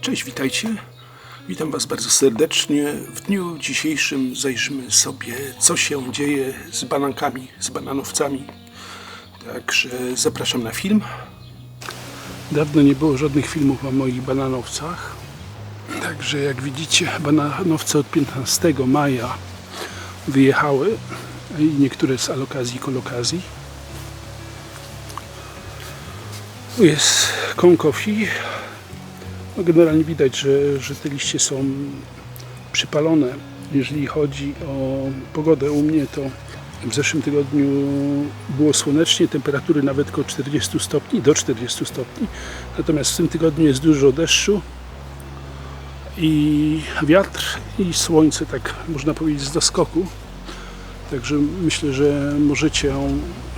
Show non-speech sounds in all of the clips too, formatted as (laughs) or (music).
Cześć, witajcie. Witam Was bardzo serdecznie. W dniu dzisiejszym zajrzymy sobie, co się dzieje z banankami, z bananowcami. Także zapraszam na film. Dawno nie było żadnych filmów o moich bananowcach. Także jak widzicie, bananowce od 15 maja wyjechały i niektóre z alokazji i kolokazji. Jest konkofi. No generalnie widać, że, że te liście są przypalone. Jeżeli chodzi o pogodę u mnie, to w zeszłym tygodniu było słonecznie, temperatury nawet około 40 stopni, do 40 stopni. Natomiast w tym tygodniu jest dużo deszczu i wiatr i słońce, tak można powiedzieć, z doskoku. Także myślę, że możecie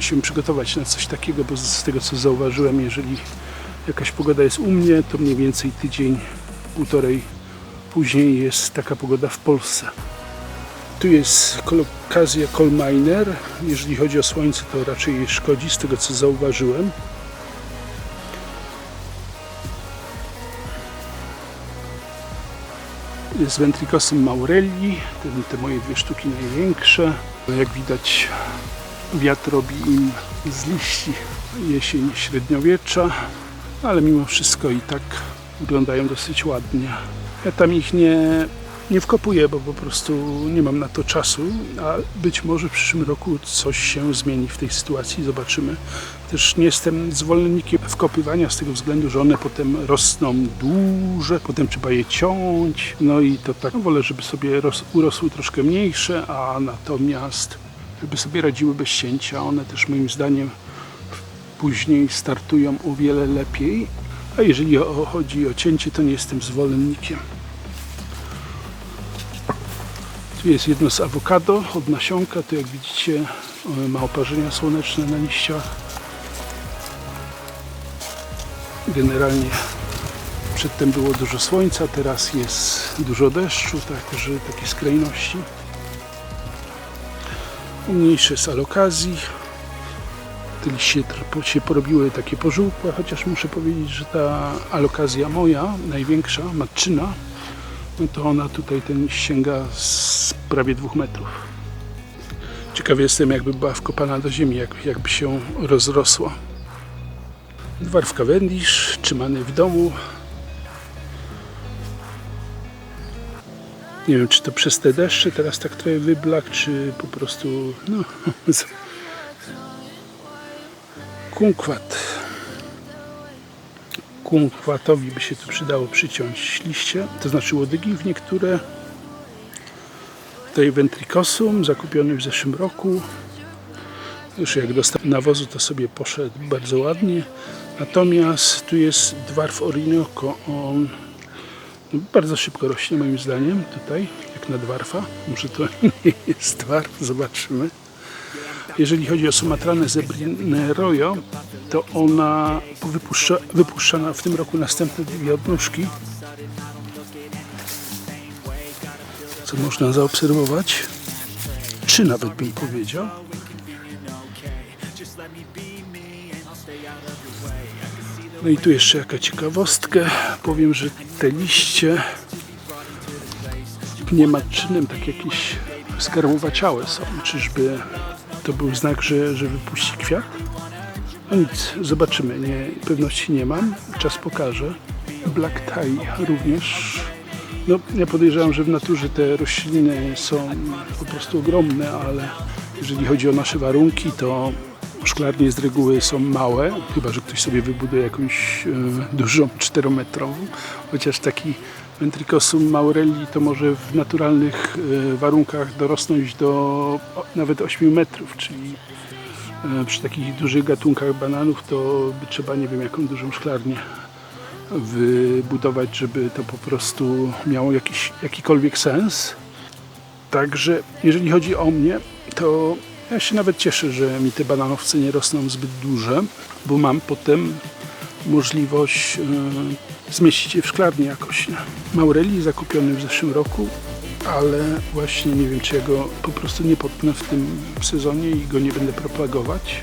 się przygotować na coś takiego, bo z tego co zauważyłem, jeżeli jakaś pogoda jest u mnie, to mniej więcej tydzień, półtorej później jest taka pogoda w Polsce. Tu jest kolokazja Coal Miner. Jeżeli chodzi o słońce, to raczej jej szkodzi, z tego co zauważyłem. Jest Ventricosum maurelli, te, te moje dwie sztuki największe. Jak widać, wiatr robi im z liści jesień średniowiecza, ale mimo wszystko i tak wyglądają dosyć ładnie. Ja tam ich nie, nie wkopuję, bo po prostu nie mam na to czasu, a być może w przyszłym roku coś się zmieni w tej sytuacji, zobaczymy. Też nie jestem zwolennikiem wkopywania z tego względu, że one potem rosną duże, potem trzeba je ciąć, no i to tak, wolę, żeby sobie ros, urosły troszkę mniejsze, a natomiast żeby sobie radziły bez cięcia, one też moim zdaniem później startują o wiele lepiej. A jeżeli chodzi o cięcie, to nie jestem zwolennikiem. Tu jest jedno z awokado od nasionka. Tu jak widzicie e, ma oparzenia słoneczne na liściach. Generalnie przedtem było dużo słońca, teraz jest dużo deszczu, także takie skrajności. Mniejsze z alokazji te liście się porobiły takie pożółkłe, chociaż muszę powiedzieć, że ta alokazja moja, największa, matczyna, no to ona tutaj ten sięga z prawie dwóch metrów. Ciekawy jestem, jakby była wkopana do ziemi, jak, jakby się rozrosła. Dwarf Cavendish, trzymany w domu. Nie wiem, czy to przez te deszcze teraz tak trochę wyblak, czy po prostu, no, (laughs) kumkwat. Kumkwatowi by się tu przydało przyciąć liście, to znaczy łodygi w niektóre. Tutaj ventricosum zakupiony w zeszłym roku. Już jak dostał nawozu, to sobie poszedł bardzo ładnie. Natomiast tu jest dwarf Orinoco. On bardzo szybko rośnie moim zdaniem tutaj, jak na dwarfa. Może to (laughs) nie jest dwarf, zobaczymy. Jeżeli chodzi o sumatranę zebrinę rojo, to ona wypuszcza, wypuszcza w tym roku następne dwie odnóżki. Co można zaobserwować. Trzy nawet bym powiedział. No i tu jeszcze jaka ciekawostka. Powiem, że te liście pniematczynem tak jakieś skarłowaciałe są. Czyżby to był znak, że, że wypuści kwiat? No nic, zobaczymy. Nie, pewności nie mam. Czas pokaże. Black tie również. No, ja podejrzewam, że w naturze te rośliny są po prostu ogromne, ale jeżeli chodzi o nasze warunki, to szklarnie z reguły są małe, chyba że ktoś sobie wybuduje jakąś e, dużą, czterometrową, chociaż taki Ventricosum maurelli to może w naturalnych e, warunkach dorosnąć do nawet 8 metrów, czyli e, przy takich dużych gatunkach bananów to by trzeba nie wiem jaką dużą szklarnię wybudować, żeby to po prostu miało jakiś, jakikolwiek sens. Także jeżeli chodzi o mnie, to ja się nawet cieszę, że mi te bananowce nie rosną zbyt duże, bo mam potem możliwość e, zmieścić je w szklarni jakoś. Nie? Maureli zakupiony w zeszłym roku, ale właśnie nie wiem, czy ja go po prostu nie potnę w tym sezonie i go nie będę propagować.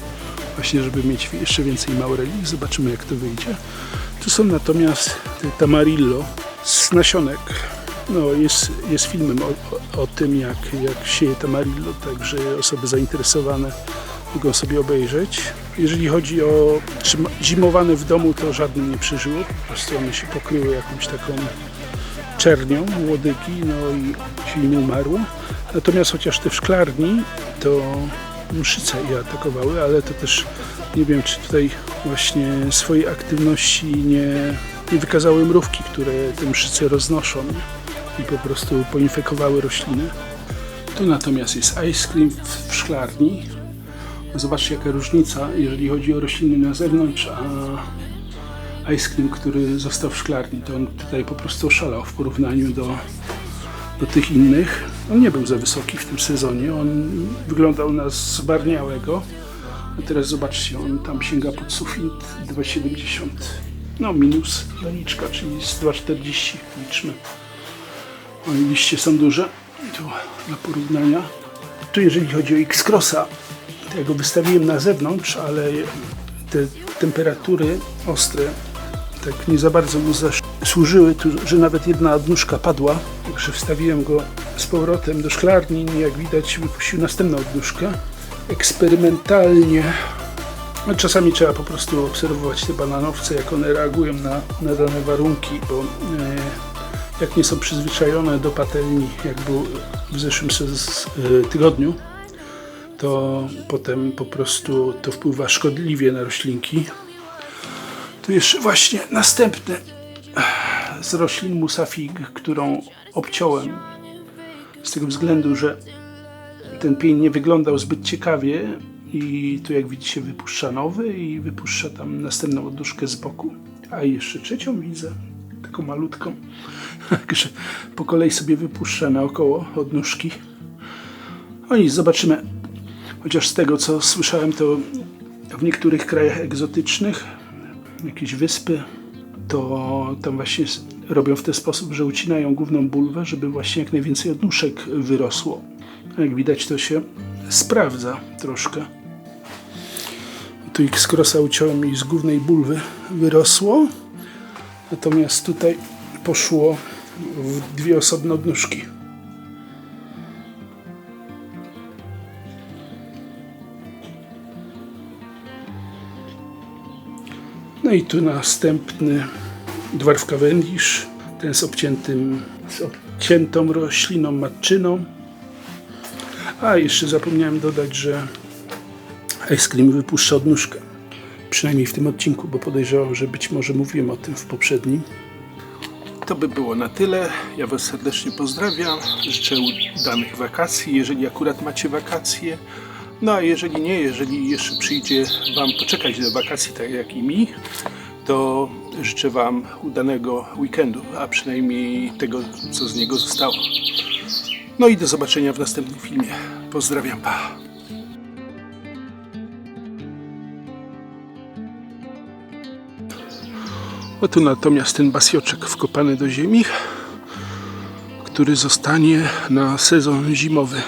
Właśnie, żeby mieć jeszcze więcej maureli. Zobaczymy, jak to wyjdzie. Tu są natomiast te tamarillo z nasionek. No, jest, jest filmem o, o, tym, jak, jak sieje tamarillo, także osoby zainteresowane mogą sobie obejrzeć. Jeżeli chodzi o zimowane w domu, to żadne nie przeżyło. Po prostu one się pokryły jakąś taką czernią, łodygi, no i silnie umarło. Natomiast chociaż te w szklarni, to mszyce je atakowały, ale to też nie wiem, czy tutaj właśnie swojej aktywności nie, nie wykazały mrówki, które te mszyce roznoszą i po prostu poinfekowały rośliny. Tu natomiast jest ice cream w, szklarni. Zobaczcie jaka różnica, jeżeli chodzi o rośliny na zewnątrz, a ice cream, który został w szklarni, to on tutaj po prostu oszalał w porównaniu do, do tych innych. On nie był za wysoki w tym sezonie, on wyglądał na zbarniałego. A teraz zobaczcie, on tam sięga pod sufit 2,70. No minus doniczka, czyli z 2,40 liczmy. Liście są duże. Tu dla porównania. Tu jeżeli chodzi o X-Crossa, to ja go wystawiłem na zewnątrz, ale te temperatury ostre tak nie za bardzo mu zasłużyły, tu, że nawet jedna odnóżka padła. Także wstawiłem go z powrotem do szklarni i jak widać wypuścił następną odnóżkę. Eksperymentalnie no, czasami trzeba po prostu obserwować te bananowce, jak one reagują na, na dane warunki, bo e, jak nie są przyzwyczajone do patelni, jak było w zeszłym e, tygodniu, to potem po prostu to wpływa szkodliwie na roślinki. Tu jeszcze właśnie następny z roślin musafig, którą obciąłem z tego względu, że ten pień nie wyglądał zbyt ciekawie i tu jak widzicie wypuszcza nowy i wypuszcza tam następną odduszkę z boku. A jeszcze trzecią widzę, taką malutką. Także po kolei sobie wypuszcza naokoło odnóżki. No i zobaczymy. Chociaż z tego co słyszałem, to w niektórych krajach egzotycznych, jakieś wyspy, to tam właśnie robią w ten sposób, że ucinają główną bulwę, żeby właśnie jak najwięcej odnóżek wyrosło. Jak widać to się sprawdza troszkę. Tu X-Crossa uciąłem i z głównej bulwy wyrosło. Natomiast tutaj poszło w dwie osobne odnóżki. No i tu następny dwarf Cavendish, ten z obciętym, z obciętą rośliną matczyną. A jeszcze zapomniałem dodać, że Ice Cream wypuszcza odnóżkę. Przynajmniej w tym odcinku, bo podejrzewam, że być może mówiłem o tym w poprzednim. To by było na tyle. Ja Was serdecznie pozdrawiam. Życzę udanych wakacji, jeżeli akurat macie wakacje. No a jeżeli nie, jeżeli jeszcze przyjdzie Wam poczekać do wakacji, tak jak i mi, to życzę Wam udanego weekendu, a przynajmniej tego, co z niego zostało. No i do zobaczenia w następnym filmie. Pozdrawiam, pa! O tu natomiast ten basioczek wkopany do ziemi, który zostanie na sezon zimowy.